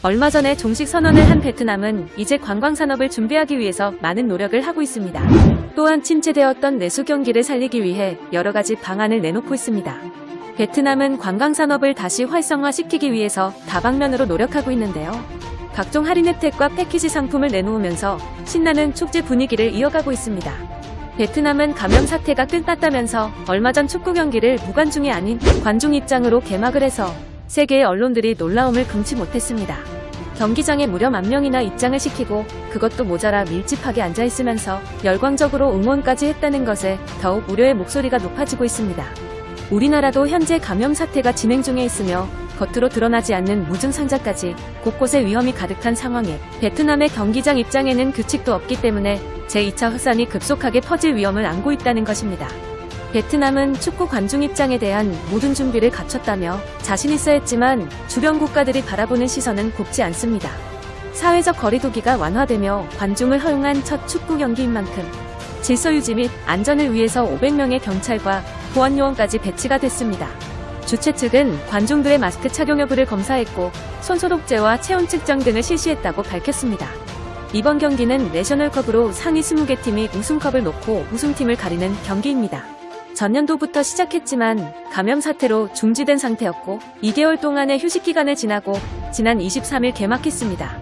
얼마 전에 종식 선언을 한 베트남은 이제 관광산업을 준비하기 위해서 많은 노력을 하고 있습니다. 또한 침체되었던 내수 경기를 살리기 위해 여러 가지 방안을 내놓고 있습니다. 베트남은 관광산업을 다시 활성화시키기 위해서 다방면으로 노력하고 있는데요. 각종 할인 혜택과 패키지 상품을 내놓으면서 신나는 축제 분위기를 이어가고 있습니다. 베트남은 감염 사태가 끝났다면서 얼마 전 축구 경기를 무관중이 아닌 관중 입장으로 개막을 해서 세계의 언론들이 놀라움을 금치 못했습니다. 경기장에 무려 만 명이나 입장을 시키고 그것도 모자라 밀집하게 앉아 있으면서 열광적으로 응원까지 했다는 것에 더욱 우려의 목소리가 높아지고 있습니다. 우리나라도 현재 감염 사태가 진행 중에 있으며 겉으로 드러나지 않는 무증상자까지 곳곳에 위험이 가득한 상황에 베트남의 경기장 입장에는 규칙도 없기 때문에 제2차 확산이 급속하게 퍼질 위험을 안고 있다는 것입니다. 베트남은 축구 관중 입장에 대한 모든 준비를 갖췄다며 자신 있어 했지만 주변 국가들이 바라보는 시선은 곱지 않습니다. 사회적 거리두기가 완화되며 관중을 허용한 첫 축구 경기인 만큼 질서 유지 및 안전을 위해서 500명의 경찰과 보안 요원까지 배치가 됐습니다. 주최 측은 관중들의 마스크 착용 여부를 검사했고 손 소독제와 체온 측정 등을 실시했다고 밝혔습니다. 이번 경기는 내셔널컵으로 상위 20개 팀이 우승컵을 놓고 우승팀을 가리는 경기입니다. 전년도부터 시작했지만 감염 사태로 중지된 상태였고 2개월 동안의 휴식 기간을 지나고 지난 23일 개막했습니다.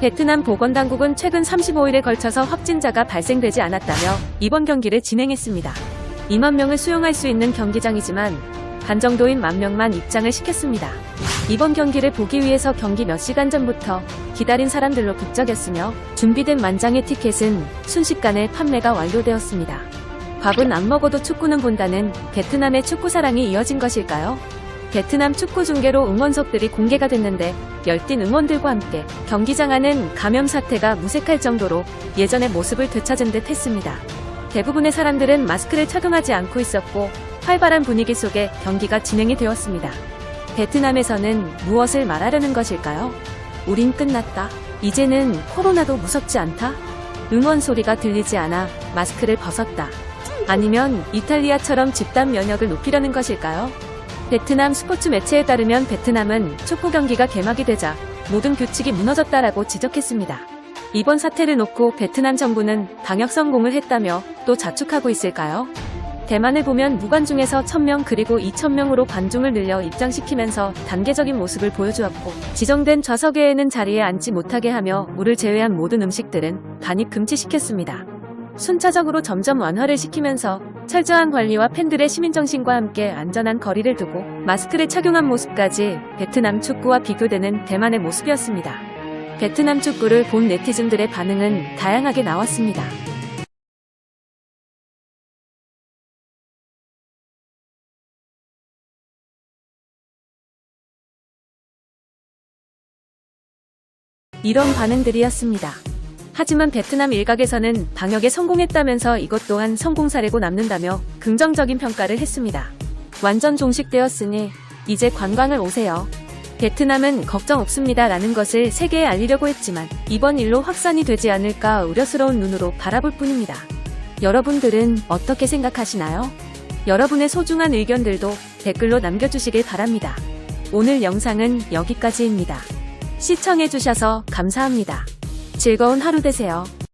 베트남 보건당국은 최근 35일에 걸쳐서 확진자가 발생되지 않았다며 이번 경기를 진행했습니다. 2만 명을 수용할 수 있는 경기장이지만 한정도인 만 명만 입장을 시켰습니다. 이번 경기를 보기 위해서 경기 몇 시간 전부터 기다린 사람들로 북적였으며 준비된 만장의 티켓은 순식간에 판매가 완료되었습니다. 밥은 안 먹어도 축구는 본다는 베트남의 축구 사랑이 이어진 것일까요? 베트남 축구 중계로 응원석들이 공개가 됐는데 열띤 응원들과 함께 경기장 안은 감염 사태가 무색할 정도로 예전의 모습을 되찾은 듯 했습니다. 대부분의 사람들은 마스크를 착용하지 않고 있었고 활발한 분위기 속에 경기가 진행이 되었습니다. 베트남에서는 무엇을 말하려는 것일까요? 우린 끝났다. 이제는 코로나도 무섭지 않다? 응원 소리가 들리지 않아 마스크를 벗었다. 아니면 이탈리아처럼 집단 면역을 높이려는 것일까요? 베트남 스포츠 매체에 따르면 베트남은 축구 경기가 개막이 되자 모든 규칙이 무너졌다라고 지적했습니다. 이번 사태를 놓고 베트남 정부는 방역 성공을 했다며 또 자축하고 있을까요? 대만을 보면 무관중에서 1000명 그리고 2000명으로 관중을 늘려 입장시키면서 단계적인 모습을 보여주었고 지정된 좌석에는 자리에 앉지 못하게 하며 물을 제외한 모든 음식들은 반입 금지시켰습니다. 순차적으로 점점 완화를 시키면서 철저한 관리와 팬들의 시민정신과 함께 안전한 거리를 두고 마스크를 착용한 모습까지 베트남 축구와 비교되는 대만의 모습이었습니다. 베트남 축구를 본 네티즌들의 반응은 다양하게 나왔습니다. 이런 반응들이었습니다. 하지만 베트남 일각에서는 방역에 성공했다면서 이것 또한 성공 사례고 남는다며 긍정적인 평가를 했습니다. 완전 종식되었으니 이제 관광을 오세요. 베트남은 걱정 없습니다 라는 것을 세계에 알리려고 했지만 이번 일로 확산이 되지 않을까 우려스러운 눈으로 바라볼 뿐입니다. 여러분들은 어떻게 생각하시나요? 여러분의 소중한 의견들도 댓글로 남겨주시길 바랍니다. 오늘 영상은 여기까지입니다. 시청해주셔서 감사합니다. 즐거운 하루 되세요.